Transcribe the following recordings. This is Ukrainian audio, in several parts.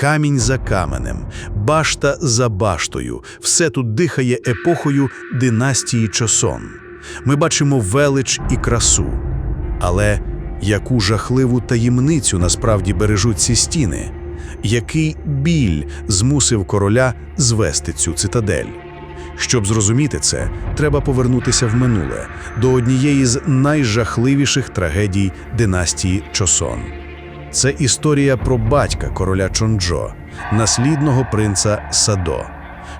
Камінь за каменем, башта за баштою, все тут дихає епохою династії Чосон. Ми бачимо велич і красу. Але яку жахливу таємницю насправді бережуть ці стіни? Який біль змусив короля звести цю цитадель? Щоб зрозуміти це, треба повернутися в минуле до однієї з найжахливіших трагедій династії Чосон. Це історія про батька короля Чонджо, наслідного принца Садо.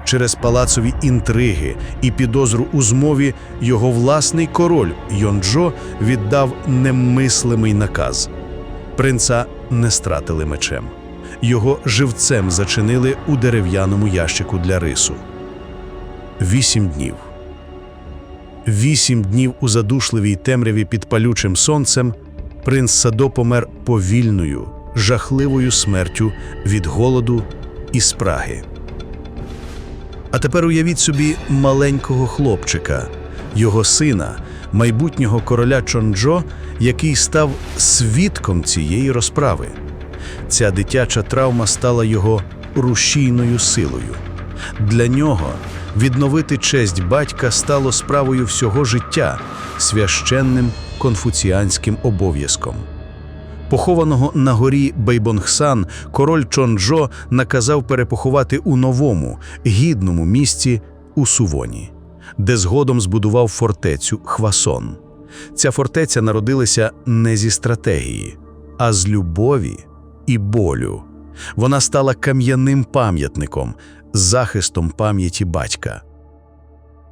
Через палацові інтриги і підозру у змові його власний король Йонджо віддав немислимий наказ. Принца не стратили мечем. Його живцем зачинили у дерев'яному ящику для рису. Вісім днів. Вісім днів у задушливій темряві під палючим сонцем принц Садо помер повільною, жахливою смертю від голоду і спраги. А тепер уявіть собі маленького хлопчика, його сина, майбутнього короля Чонджо, який став свідком цієї розправи. Ця дитяча травма стала його рушійною силою. Для нього відновити честь батька стало справою всього життя, священним конфуціанським обов'язком. Похованого на горі Бейбонгсан король Чонджо наказав перепоховати у новому, гідному місці у Сувоні, де згодом збудував фортецю Хвасон. Ця фортеця народилася не зі стратегії, а з любові і болю. Вона стала кам'яним пам'ятником, захистом пам'яті батька.